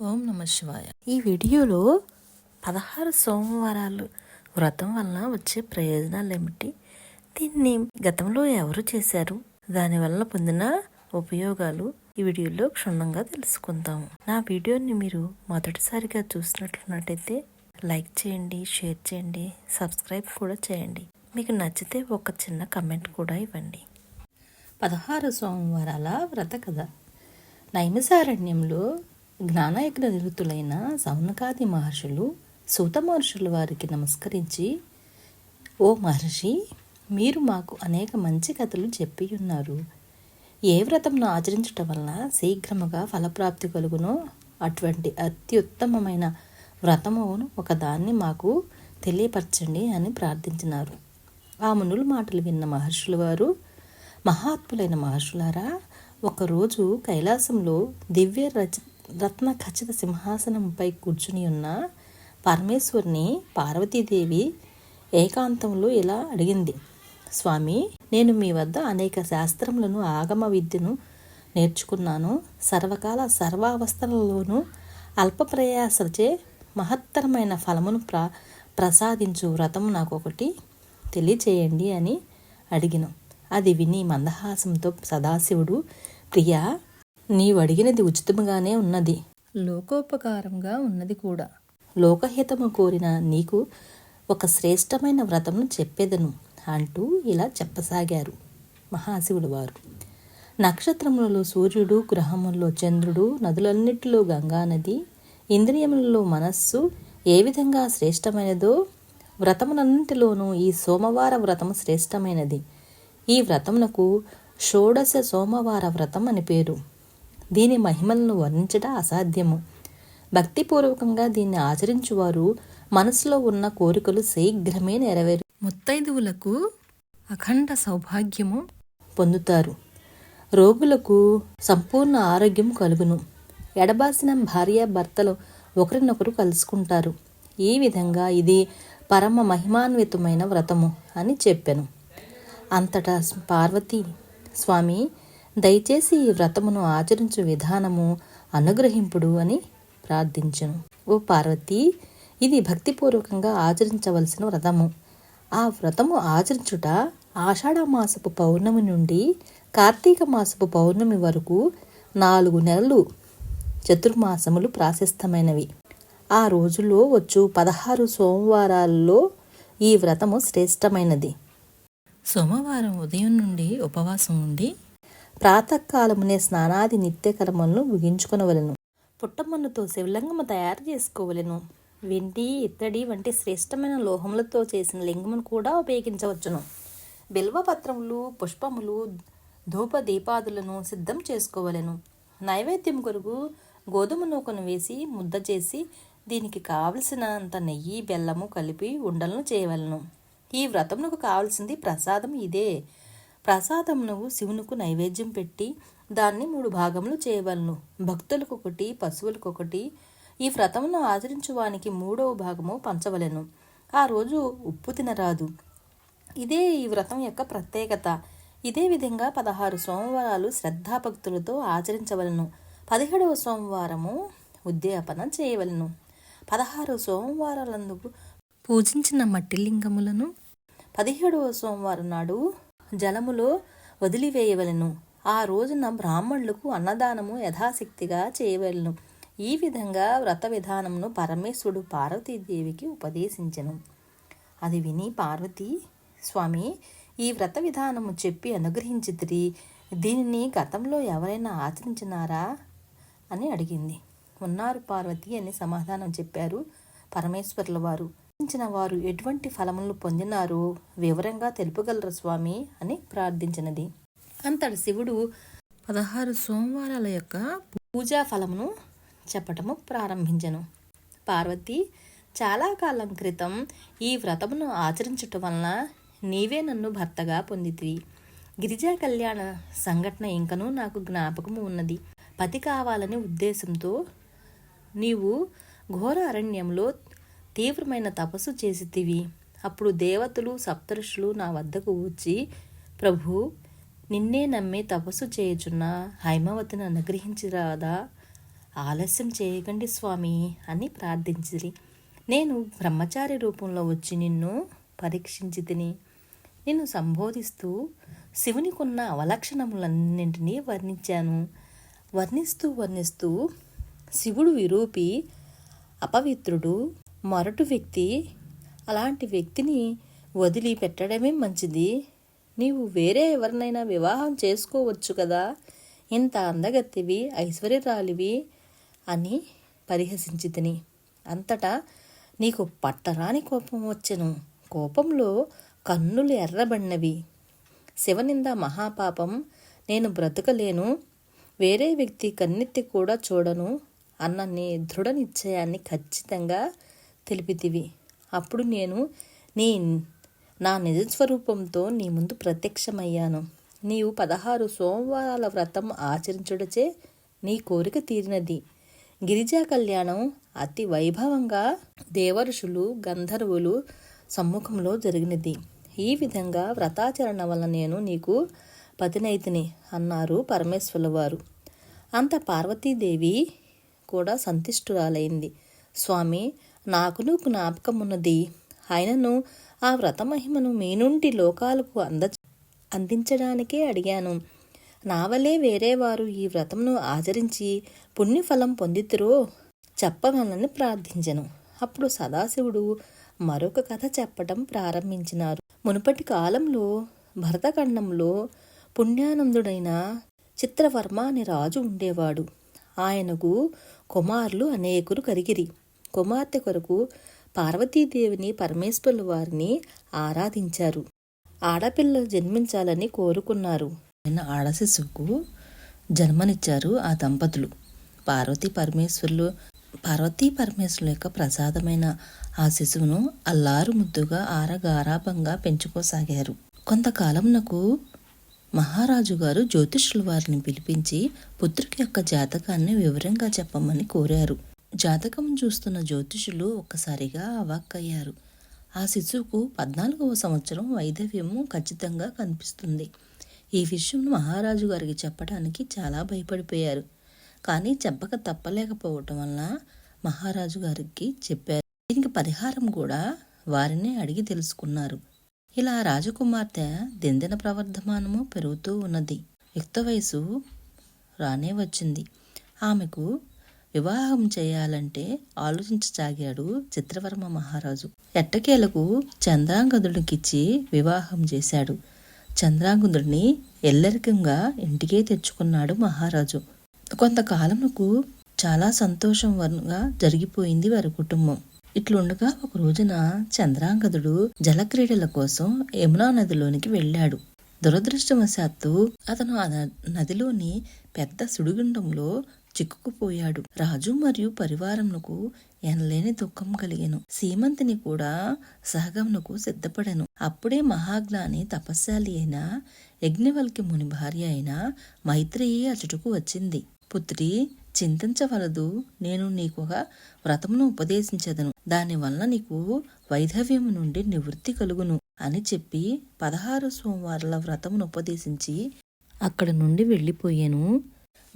ఓం నమ శివాయ. ఈ వీడియోలో పదహారు సోమవారాలు వ్రతం వలన వచ్చే ప్రయోజనాలు ఏమిటి? దీన్ని గతంలో ఎవరు చేశారు? దానివల్ల పొందిన ఉపయోగాలు ఈ వీడియోలో క్షుణ్ణంగా తెలుసుకుందాము నా వీడియోని మీరు మొదటిసారిగా చూసినట్లున్నట్టయితే లైక్ చేయండి షేర్ చేయండి సబ్స్క్రైబ్ కూడా చేయండి. మీకు నచ్చితే ఒక చిన్న కమెంట్ కూడా ఇవ్వండి. పదహారు సోమవారాల వ్రత కథ. నైమసారణ్యంలో జ్ఞానయజ్ఞ నిరుతులైన సౌనకాది మహర్షులు సూత మహర్షుల వారికి నమస్కరించి ఓ మహర్షి మీరు మాకు అనేక మంచి కథలు చెప్పి ఉన్నారు. ఏ వ్రతంను ఆచరించటం వలన శీఘ్రముగా ఫలప్రాప్తి కలుగునో అటువంటి అత్యుత్తమమైన వ్రతమును ఒకదాన్ని మాకు తెలియపరచండి అని ప్రార్థించినారు. ఆ మునుల మాటలు విన్న మహర్షుల వారు మహాత్ములైన మహర్షులారా ఒకరోజు కైలాసంలో దివ్య రచ రత్న ఖచ్చిత సింహాసనంపై కూర్చుని ఉన్న పరమేశ్వరిని పార్వతీదేవి ఏకాంతంలో ఇలా అడిగింది. స్వామి నేను మీ వద్ద అనేక శాస్త్రములను ఆగమ విద్యను నేర్చుకున్నాను. సర్వకాల సర్వావస్థలలోనూ అల్ప ప్రయాసచే మహత్తరమైన ఫలమును ప్ర ప్రసాదించు వ్రతము నాకు ఒకటి తెలియచేయండి అని అడిగిన. అది విని మందహాసంతో సదాశివుడు ప్రియా నీవు అడిగినది ఉచితముగానే ఉన్నది. లోకోపకారంగా ఉన్నది కూడా. లోకహితము కోరిన నీకు ఒక శ్రేష్టమైన వ్రతమును చెప్పేదను అంటూ ఇలా చెప్పసాగారు మహాశివుడు వారు. నక్షత్రములలో సూర్యుడు గ్రహములలో చంద్రుడు నదులన్నిటిలో గంగానది ఇంద్రియములలో మనస్సు ఏ విధంగా శ్రేష్టమైనదో వ్రతములన్నింటిలోనూ ఈ సోమవార వ్రతము శ్రేష్టమైనది. ఈ వ్రతమునకు షోడశ సోమవార వ్రతం అని పేరు. దీని మహిమలను వర్ణించడం అసాధ్యము. భక్తిపూర్వకంగా దీన్ని ఆచరించువారు మనసులో ఉన్న కోరికలు శీఘ్రమే నెరవేరు. ముత్తైదువులకు అఖండ సౌభాగ్యము పొందుతారు. రోగులకు సంపూర్ణ ఆరోగ్యం కలుగును. ఎడబాసిన భార్య భర్తలు ఒకరినొకరు కలుసుకుంటారు. ఈ విధంగా ఇది పరమ మహిమాన్వితమైన వ్రతము అని చెప్పాను. అంతటా పార్వతి స్వామి దయచేసి ఈ వ్రతమును ఆచరించు విధానము అనుగ్రహింపుడు అని ప్రార్థించను. ఓ పార్వతి ఇది భక్తిపూర్వకంగా ఆచరించవలసిన వ్రతము. ఆ వ్రతము ఆచరించుట ఆషాఢ మాసపు పౌర్ణమి నుండి కార్తీక మాసపు పౌర్ణమి వరకు నాలుగు నెలలు చతుర్మాసములు ప్రాశస్తమైనవి. ఆ రోజుల్లో వచ్చు పదహారు సోమవారాల్లో ఈ వ్రతము శ్రేష్టమైనది. సోమవారం ఉదయం నుండి ఉపవాసం ఉండి ప్రాతకాలమునే స్నానాది నిత్యకర్మలను ముగించుకొనవలను. పుట్టమన్నుతో శివలింగము తయారు చేసుకోవలను. వెండి ఇత్తడి వంటి శ్రేష్టమైన లోహములతో చేసిన లింగమును కూడా ఉపయోగించవచ్చును. బిల్వపత్రములు పుష్పములు ధూప దీపాదులను సిద్ధం చేసుకోవలను. నైవేద్యం కొరకు గోధుమ నూకను వేసి ముద్ద చేసి దీనికి కావలసినంత నెయ్యి బెల్లము కలిపి ఉండలను చేయవలను. ఈ వ్రతమునకు కావలసింది ప్రసాదం ఇదే. ప్రసాదమునవు శివునుకు నైవేద్యం పెట్టి దాన్ని మూడు భాగములు చేయవలను. భక్తులకు ఒకటి పశువులకు ఒకటి. ఈ వ్రతమును ఆచరించువానికి మూడవ భాగము పంచవలెను. ఆ రోజు ఉప్పు తినరాదు. ఇదే ఈ వ్రతం యొక్క ప్రత్యేకత. ఇదే విధంగా పదహారు సోమవారాలు శ్రద్ధాభక్తులతో ఆచరించవలను. పదిహేడవ సోమవారము ఉద్యాపన చేయవలను. పదహారు సోమవారాలందుకు పూజించిన మట్టి లింగములను. పదిహేడవ సోమవారం నాడు జలములో వదిలివేయవలను. ఆ రోజున బ్రాహ్మణులకు అన్నదానము యథాశక్తిగా చేయవలను. ఈ విధంగా వ్రత విధానమును పరమేశ్వరుడు పార్వతీదేవికి ఉపదేశించెను. అది విని పార్వతి స్వామి ఈ వ్రత విధానము చెప్పి అనుగ్రహించితిరి. దీనిని గతంలో ఎవరైనా ఆచరించినారా? అని అడిగింది. ఉన్నారు పార్వతి అని సమాధానం చెప్పారు పరమేశ్వర్ల వారు. ప్రార్థించిన వారు ఎటువంటి ఫలములను పొందినారో వివరంగా తెలుపగలరు స్వామి అని ప్రార్థించినది. అంతటి శివుడు పదహారు సోమవారాల యొక్క పూజా ఫలమును చెప్పటము ప్రారంభించను. పార్వతి చాలా కాలం క్రితం ఈ వ్రతమును ఆచరించటం వలన నీవే నన్ను భర్తగా పొందితివి. గిరిజా కళ్యాణ సంఘటన ఇంకనూ నాకు జ్ఞాపకము ఉన్నది. పతి కావాలనే ఉద్దేశంతో నీవు ఘోర అరణ్యంలో తీవ్రమైన తపస్సు చేసితివి. అప్పుడు దేవతలు సప్తరుషులు నా వద్దకు వచ్చి ప్రభు నిన్నే నమ్మి తపస్సు చేయుచున్న హైమవతిని అనుగ్రహించిరాదా? ఆలస్యం చేయకండి స్వామి అని ప్రార్థించిరి. నేను బ్రహ్మచారి రూపంలో వచ్చి నిన్ను పరీక్షించి తిని నిన్ను సంబోధిస్తూ శివునికున్న అవలక్షణములన్నింటినీ వర్ణించాను. వర్ణిస్తూ వర్ణిస్తూ శివుడు విరూపి అపవిత్రుడు మొరటు వ్యక్తి అలాంటి వ్యక్తిని వదిలి పెట్టడమే మంచిది. నీవు వేరే ఎవరినైనా వివాహం చేసుకోవచ్చు కదా. ఇంత అందగత్తివి ఐశ్వర్యరాలివి అని పరిహసించి తిని. అంతటా నీకు పట్టరాని కోపం వచ్చెను. కోపంలో కన్నులు ఎర్రబడినవి. శివనింద మహాపాపం నేను బ్రతకలేను. వేరే వ్యక్తి కన్నెత్తి కూడా చూడను అన్న నీ దృఢ నిశ్చయాన్ని ఖచ్చితంగా తెలిపితివి. అప్పుడు నేను నీ నా నిజ స్వరూపంతో నీ ముందు ప్రత్యక్షమయ్యాను. నీవు పదహారు సోమవారాల వ్రతం ఆచరించుడచే నీ కోరిక తీరినది. గిరిజా కళ్యాణం అతి వైభవంగా దేవర్షులు గంధర్వులు సమ్ముఖంలో జరిగినది. ఈ విధంగా వ్రతాచరణ వల్ల నేను నీకు పతినైతిని అన్నారు పరమేశ్వరుల వారు అంత పార్వతీదేవి కూడా సంతుష్టురాలైంది. స్వామి నాకును జ్ఞాపకం ఉన్నది ఆయనను ఆ వ్రత మహిమను మీ నుండి లోకాలకు అంద అందించడానికే అడిగాను. నా వలే వేరే వారు ఈ వ్రతమును ఆచరించి పుణ్యఫలం పొందితురో చెప్పవాలని ప్రార్థించను. అప్పుడు సదాశివుడు మరొక కథ చెప్పటం ప్రారంభించినారు. మునుపటి కాలంలో భరతఖండంలో పుణ్యానందుడైన చిత్రవర్మ అనే రాజు ఉండేవాడు. ఆయనకు కుమారులు అనేకులు కరిగిరి కుమార్తె కొరకు పార్వతీదేవిని పరమేశ్వరుల వారిని ఆరాధించారు. ఆడపిల్లలు జన్మించాలని కోరుకున్నారు. ఆయన ఆడశిశువుకు జన్మనిచ్చారు ఆ దంపతులు. పార్వతీ పరమేశ్వరులు పార్వతీ పరమేశ్వరుల యొక్క ప్రసాదమైన ఆ శిశువును అల్లారు ముద్దుగా ఆరగారాభంగా పెంచుకోసాగారు. కొంతకాలంనకు మహారాజు గారు జ్యోతిష్యుల వారిని పిలిపించి పుత్రుకి యొక్క జాతకాన్ని వివరంగా చెప్పమని కోరారు. జాతకం చూస్తున్న జ్యోతిషులు ఒక్కసారిగా అవాక్కయ్యారు. ఆ శిశువుకు పద్నాలుగవ సంవత్సరం వైదవ్యము ఖచ్చితంగా కనిపిస్తుంది. ఈ విషయం మహారాజు గారికి చెప్పడానికి చాలా భయపడిపోయారు. కానీ చెప్పక తప్పలేకపోవటం వల్ల మహారాజు గారికి చెప్పారు. దీనికి పరిహారం కూడా వారిని అడిగి తెలుసుకున్నారు. ఇలా రాజకుమార్తె దిందిన ప్రవర్ధమానము పెరుగుతూ ఉన్నది. యుక్త వయసు రానే వచ్చింది. ఆమెకు వివాహం చేయాలంటే ఆలోచించసాగాడు చిత్రవర్మ మహారాజు. ఎట్టకేలకు చంద్రాంగదుడికిచ్చి వివాహం చేశాడు. చంద్రాంగదుడిని ఎల్లరికంగా ఇంటికే తెచ్చుకున్నాడు మహారాజు. కొంతకాలముకు చాలా సంతోషంగా జరిగిపోయింది వారి కుటుంబం. ఇట్లుండగా ఒక రోజున చంద్రాంగదుడు జలక్రీడల కోసం యమునా నదిలోనికి వెళ్ళాడు. దురదృష్టవశాత్తు అతను ఆ నదిలోని పెద్ద సుడిగుండంలో చిక్కుకుపోయాడు. రాజు మరియు పరివారమునకు ఎనలేని దుఃఖం కలిగెను. సీమంతిని కూడా సహగమునకు సిద్ధపడెను. అప్పుడే మహాగ్లాని తపస్శాలి అయిన యజ్ఞవల్కి ముని భార్య అయిన మైత్రేయి అచుటకు వచ్చింది. పుత్రి చింతించవలదు. నేను నీకు ఒక వ్రతమును ఉపదేశించదను. దానివల్ల నీకు వైధవ్యము నుండి నివృత్తి కలుగును అని చెప్పి పదహారు సోమవారాల వ్రతమును ఉపదేశించి అక్కడ నుండి వెళ్ళిపోయాను.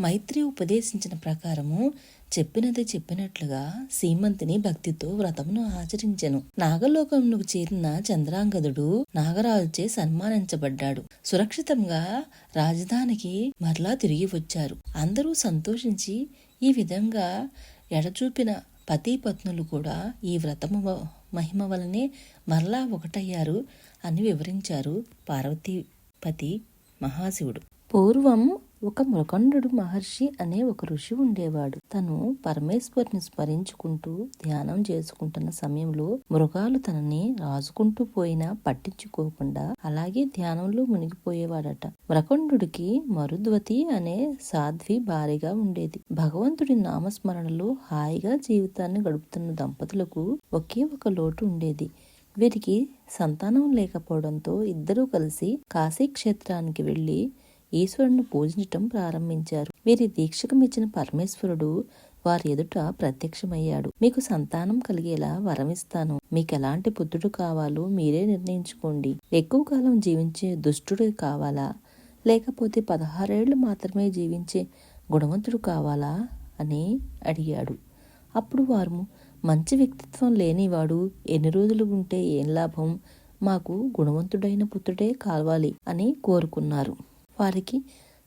మైత్రి ఉపదేశించిన ప్రకారము చెప్పినది చెప్పినట్లుగా సీమంతిని భక్తితో వ్రతమును ఆచరించెను. నాగలోకమునకు చేరిన చంద్రాంగదుడు నాగరాజుచే సన్మానించబడ్డాడు. సురక్షితంగా రాజధానికి మరలా తిరిగి వచ్చారు. అందరూ సంతోషించి ఈ విధంగా ఎడచూపిన పతి పత్నులు కూడా ఈ వ్రతము మహిమ వలనే మరలా ఒకటయ్యారు అని వివరించారు పార్వతీపతి మహాశివుడు. పూర్వం ఒక మృకండు మహర్షి అనే ఒక ఋషి ఉండేవాడు. తను పరమేశ్వరుని స్మరించుకుంటూ ధ్యానం చేసుకుంటున్న సమయంలో మృగాలు తనని రాజుకుంటూ పోయినా పట్టించుకోకుండా అలాగే ధ్యానంలో మునిగిపోయేవాడట. మృకండుడికి మరుద్వతి అనే సాధ్వి భారీగా ఉండేది. భగవంతుడి నామస్మరణలో హాయిగా జీవితాన్ని గడుపుతున్న దంపతులకు ఒకే ఒక లోటు ఉండేది. వీరికి సంతానం లేకపోవడంతో ఇద్దరూ కలిసి కాశీ క్షేత్రానికి వెళ్ళి ఈశ్వరుని పూజించటం ప్రారంభించారు. వీరి దీక్షకు మెచ్చిన పరమేశ్వరుడు వారి ఎదుట ప్రత్యక్షమయ్యాడు. మీకు సంతానం కలిగేలా వరమిస్తాను. మీకు ఎలాంటి పుత్రుడు కావాలో మీరే నిర్ణయించుకోండి. ఎక్కువ కాలం జీవించే దుష్టుడు కావాలా? లేకపోతే పదహారేళ్ళు మాత్రమే జీవించే గుణవంతుడు కావాలా? అని అడిగాడు. అప్పుడు వారు మంచి వ్యక్తిత్వం లేనివాడు ఎన్ని రోజులు ఉంటే ఏం లాభం? మాకు గుణవంతుడైన పుత్రుడే కావాలి అని కోరుకున్నారు. వారికి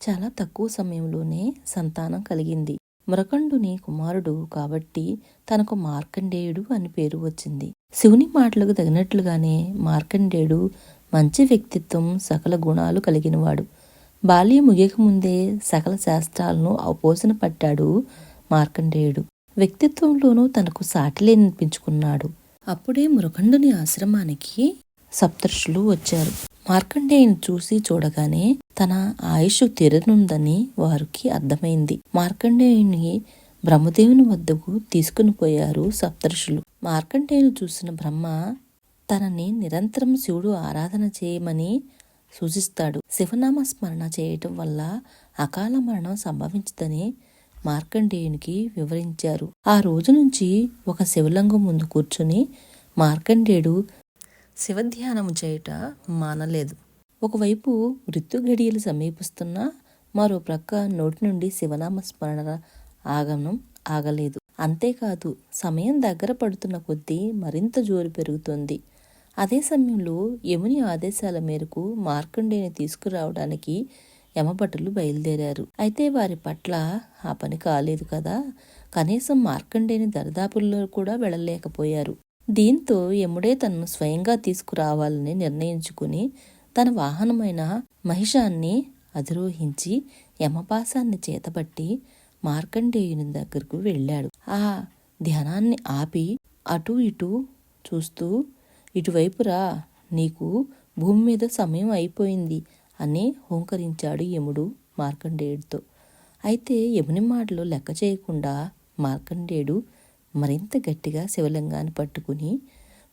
చాలా తక్కువ సమయంలోనే సంతానం కలిగింది. మృకండుని కుమారుడు కాబట్టి తనకు మార్కండేయుడు అని పేరు వచ్చింది. శివుని మాటలకు తగినట్లుగానే మార్కండేయుడు మంచి వ్యక్తిత్వం సకల గుణాలు కలిగినవాడు. బాల్యం ముగియకముందే సకల శాస్త్రాలను అవపోసన పట్టాడు మార్కండేయుడు. వ్యక్తిత్వంలోనూ తనకు సాటిలేనిపించుకున్నాడు అప్పుడే మృఖండుని ఆశ్రమానికి సప్తర్షులు వచ్చారు. మార్కండేయుని చూసి చూడగానే తన ఆయుష్ తీరనుందని వారికి అర్థమైంది. మార్కండేయుని బ్రహ్మదేవుని వద్దకు తీసుకుని పోయారు సప్తర్షులు మార్కండేయుని చూసిన బ్రహ్మ తనని నిరంతరం శివుడు ఆరాధన చేయమని సూచిస్తాడు. శివనామ స్మరణ చేయటం వల్ల అకాల మరణం సంభవించదని మార్కండేయునికి వివరించారు. ఆ రోజు నుంచి ఒక శివలింగం ముందు కూర్చుని మార్కండేయుడు శివధ్యానము చేయుట మానలేదు. ఒకవైపు మృత్యు గడియలు సమీపిస్తున్నా మరో ప్రక్క నోటి నుండి శివనామ స్మరణ ఆగమనం ఆగలేదు. అంతేకాదు సమయం దగ్గర పడుతున్న కొద్దీ మరింత జోరు పెరుగుతోంది. అదే సమయంలో యముని ఆదేశాల మేరకు మార్కండేని తీసుకురావడానికి యమభటులు బయలుదేరారు. అయితే వారి పట్ల ఆ పని కాలేదు కదా. కనీసం మార్కండేని దరిదాపుల్లో కూడా వెళ్ళలేకపోయారు. దీంతో యముడే తనను స్వయంగా తీసుకురావాలని నిర్ణయించుకుని తన వాహనమైన మహిషాన్ని అధిరోహించి యమపాసాన్ని చేతబట్టి మార్కండేయుని దగ్గరకు వెళ్ళాడు. ఆ ధ్యానాన్ని ఆపి అటు ఇటు చూస్తూ ఇటువైపురా నీకు భూమి మీద సమయం అయిపోయింది అని హోంకరించాడు యముడు మార్కండేయుడితో. అయితే యముని మాటలు లెక్క చేయకుండా మార్కండేయుడు మరింత గట్టిగా శివలింగాన్ని పట్టుకుని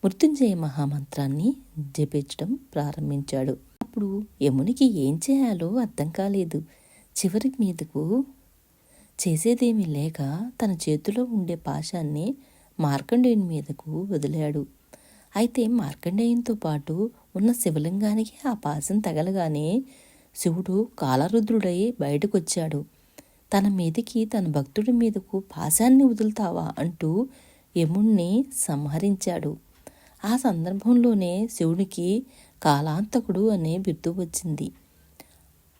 మృత్యుంజయ మహామంత్రాన్ని జపించడం ప్రారంభించాడు. అప్పుడు యమునికి ఏం చేయాలో అర్థం కాలేదు. చివరి మీదకు చేసేదేమీ లేక తన చేతిలో ఉండే పాశాన్ని మార్కండేయుని మీదకు వదిలాడు. అయితే మార్కండేయంతో పాటు ఉన్న శివలింగానికి ఆ పాశం తగలగానే శివుడు కాలరుద్రుడై బయటకొచ్చాడు. తన మీదకి తన భక్తుడి మీదకు పాశాన్ని వదులుతావా అంటూ యముణ్ణి సంహరించాడు. ఆ సందర్భంలోనే శివునికి కాలాంతకుడు అనే బిరుదు వచ్చింది.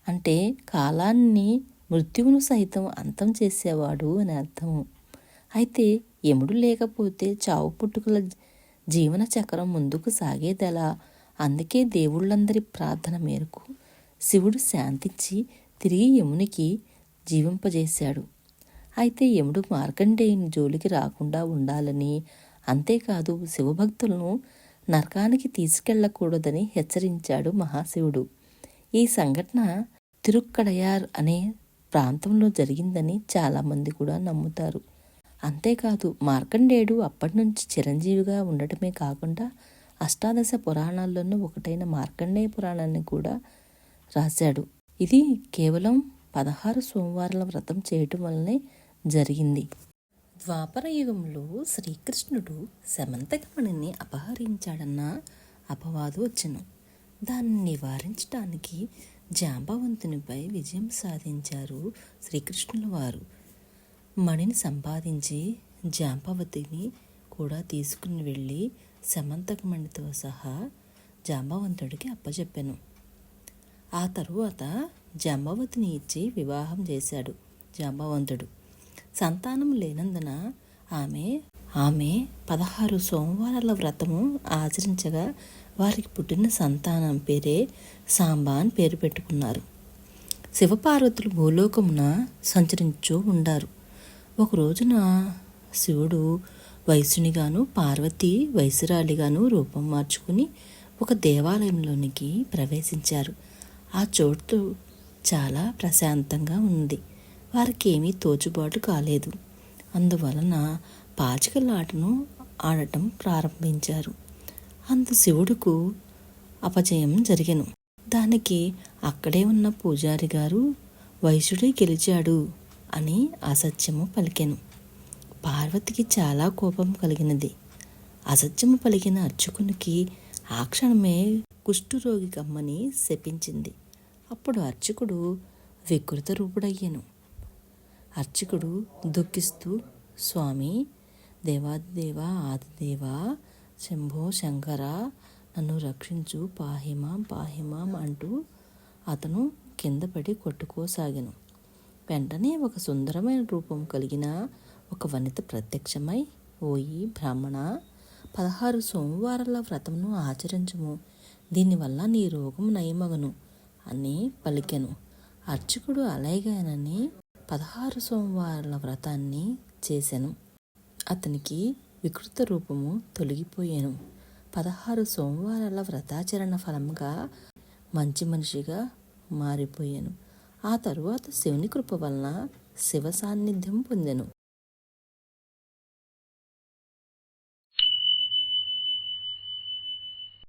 అంటే కాలాన్ని మృత్యువును సైతం అంతం చేసేవాడు అని అర్థము. అయితే యముడు లేకపోతే చావు పుట్టుకల జీవన చక్రం ముందుకు సాగేదెలా? అందుకే దేవుళ్ళందరి ప్రార్థన మేరకు శివుడు శాంతించి తిరిగి యమునికి జీవింపజేశాడు. అయితే యముడు మార్కండేయుని జోలికి రాకుండా ఉండాలని అంతేకాదు శివభక్తులను నరకానికి తీసుకెళ్ళకూడదని హెచ్చరించాడు మహాశివుడు. ఈ సంఘటన తిరుక్కడయార్ అనే ప్రాంతంలో జరిగిందని చాలామంది కూడా నమ్ముతారు. అంతేకాదు మార్కండేయుడు అప్పటి నుంచి చిరంజీవిగా ఉండటమే కాకుండా అష్టాదశ పురాణాల్లోనూ ఒకటైన మార్కండేయ పురాణాన్ని కూడా రాశాడు. ఇది కేవలం పదహారు సోమవారాల వ్రతం చేయటం వల్లనే జరిగింది. ద్వాపర యుగంలో శ్రీకృష్ణుడు శమంతకమణిని అపహరించాడన్న అపవాదు వచ్చను దాన్ని నివారించడానికి జాంబవంతునిపై విజయం సాధించారు శ్రీకృష్ణుల వారు. మణిని సంపాదించి జాంబవతిని కూడా తీసుకుని వెళ్ళి శమంతకమణితో సహా జాంబవంతుడికి అప్పచెప్పాను. ఆ తరువాత జాంబవతిని ఇచ్చి వివాహం చేశాడు జంబవంతుడు. సంతానం లేనందున ఆమె ఆమె పదహారు సోమవారాల వ్రతము ఆచరించగా వారికి పుట్టిన సంతానం పేరే సాంబా అని పేరు పెట్టుకున్నారు. శివపార్వతులు భూలోకమున సంచరించు ఉండారు. ఒక రోజున శివుడు వయసునిగాను పార్వతి వయసురాలిగాను రూపం మార్చుకుని ఒక దేవాలయంలోనికి ప్రవేశించారు. ఆ చోటు చాలా ప్రశాంతంగా ఉంది. వారికి ఏమీ తోచుబాటు కాలేదు. అందువలన పాచికలాటను ఆడటం ప్రారంభించారు. అందు శివుడుకు అపజయం జరిగను. దానికి అక్కడే ఉన్న పూజారి గారు వైశ్యుడే గెలిచాడు అని అసత్యము పలికెను. పార్వతికి చాలా కోపం కలిగినది. అసత్యము పలికిన అర్చకునికి ఆ క్షణమే కుష్ఠురోగి కమ్మని శపించింది. అప్పుడు అర్చకుడు వికృత రూపుడయ్యను. అర్చకుడు దుఃఖిస్తూ స్వామి దేవాదిదేవా ఆదిదేవా శంభో శంకర నన్ను రక్షించు పాహిమాం పాహిమాం అంటూ అతను కింద పడి కొట్టుకోసాగాను. వెంటనే ఒక సుందరమైన రూపం కలిగిన ఒక వనిత ప్రత్యక్షమై ఓయి బ్రాహ్మణ పదహారు సోమవారాల వ్రతమును ఆచరించుము. దీనివల్ల నీ రోగం నయమగను. అని పలికెను. అర్చకుడు అలాగేనని పదహారు సోమవారాల వ్రతాన్ని చేశాను అతనికి వికృత రూపము తొలగిపోయాను. పదహారు సోమవారాల వ్రతాచరణ ఫలంగా మంచి మనిషిగా మారిపోయాను. ఆ తరువాత శివుని కృప వలన శివ సాన్నిధ్యం పొందెను.